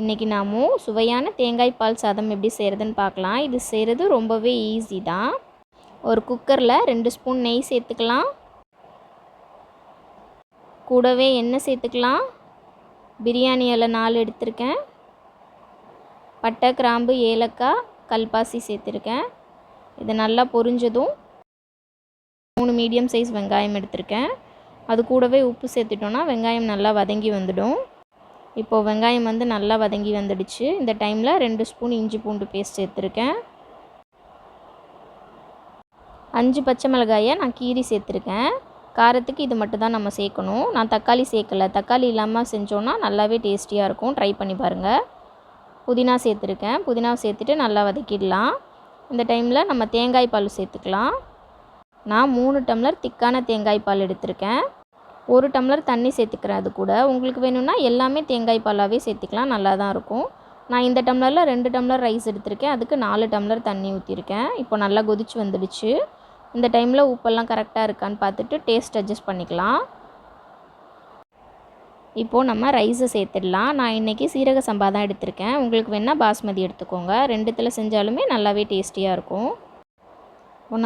இன்றைக்கி நாம சுவையான தேங்காய் பால் சாதம் எப்படி செய்கிறதுன்னு பார்க்கலாம். இது செய்கிறது ரொம்பவே ஈஸி தான் ஒரு குக்கரில் ரெண்டு ஸ்பூன் நெய் சேர்த்துக்கலாம். கூடவே எண்ணெய் சேர்த்துக்கலாம். பிரியாணி இலை நாலு எடுத்திருக்கேன். பட்டை கிராம்பு ஏலக்காய் கல்பாசி சேர்த்துருக்கேன். இது நல்லா பொரிஞ்சதும் மூணு மீடியம் சைஸ் வெங்காயம் எடுத்திருக்கேன். அது கூடவே உப்பு சேர்த்துட்டோன்னா வெங்காயம் நல்லா வதங்கி வந்துடும். இப்போது வெங்காயம் வந்து நல்லா வதங்கி வந்துடுச்சு. இந்த டைமில் ரெண்டு ஸ்பூன் இஞ்சி பூண்டு பேஸ்ட் சேர்த்துருக்கேன். அஞ்சு பச்சை மிளகாயை நான் கீரி சேர்த்துருக்கேன். காரத்துக்கு இது மட்டும் தான் நம்ம சேர்க்கணும். நான் தக்காளி சேர்க்கலை. தக்காளி இல்லாமல் செஞ்சோன்னா நல்லாவே டேஸ்டியாக இருக்கும். ட்ரை பண்ணி பாருங்கள் புதினா சேர்த்துருக்கேன். புதினா சேர்த்துட்டு நல்லா வதக்கிடலாம். இந்த டைமில் நம்ம தேங்காய் பால் சேர்த்துக்கலாம். நான் மூணு டம்ளர் திக்கான தேங்காய் பால் எடுத்திருக்கேன். ஒரு டம்ளர் தண்ணி சேர்த்துக்கிறேன் அது கூட உங்களுக்கு வேணும்னா எல்லாமே தேங்காய் பாலாகவே சேர்த்துக்கலாம் நல்லா தான் இருக்கும். நான் இந்த டம்ளரில் ரெண்டு டம்ளர் ரைஸ் எடுத்திருக்கேன் அதுக்கு நாலு டம்ளர் தண்ணி ஊற்றிருக்கேன் இப்போ நல்லா கொதிச்சு வந்துடுச்சு. இந்த டைமில் உப்பெல்லாம் கரெக்டாக இருக்கான்னு பார்த்துட்டு டேஸ்ட் அட்ஜஸ்ட் பண்ணிக்கலாம். இப்போது நம்ம ரைஸை சேர்த்துடலாம். நான் இன்றைக்கி சீரக சம்பா தான் எடுத்திருக்கேன். உங்களுக்கு வேணால் பாஸ்மதி எடுத்துக்கோங்க. ரெண்டுத்தில் செஞ்சாலுமே நல்லாவே டேஸ்டியாக இருக்கும்.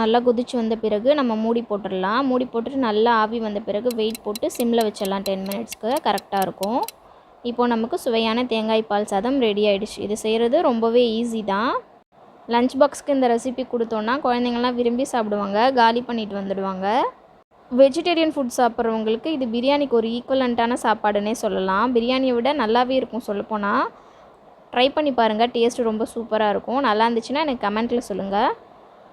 நல்லா குதிச்சு வந்த பிறகு நம்ம மூடி போட்டுடலாம். மூடி போட்டுட்டு நல்லா ஆவி வந்த பிறகு வெயிட் போட்டு சிம்மில் வச்சிடலாம். டென் மினிட்ஸ்க்கு கரெக்டாக இருக்கும். இப்போது நமக்கு சுவையான தேங்காய் பால் சாதம் ரெடி ஆகிடுச்சு இது செய்கிறது ரொம்பவே ஈஸி தான். லஞ்ச் பாக்ஸ்க்கு இந்த ரெசிபி கொடுத்தோன்னா குழந்தைங்கள்லாம் விரும்பி சாப்பிடுவாங்க. காலி பண்ணிட்டு வந்துடுவாங்க. வெஜிடேரியன் ஃபுட் சாப்பிட்றவங்களுக்கு இது பிரியாணிக்கு ஒரு ஈக்குவலண்ட்டான சாப்பாடுன்னே சொல்லலாம். பிரியாணியை விட நல்லாவே இருக்கும் சொல்லப்போனால் ட்ரை பண்ணி பாருங்கள் டேஸ்ட் ரொம்ப சூப்பராக இருக்கும். நல்லா இருந்துச்சுன்னா எனக்கு கமெண்ட்டில் சொல்லுங்கள்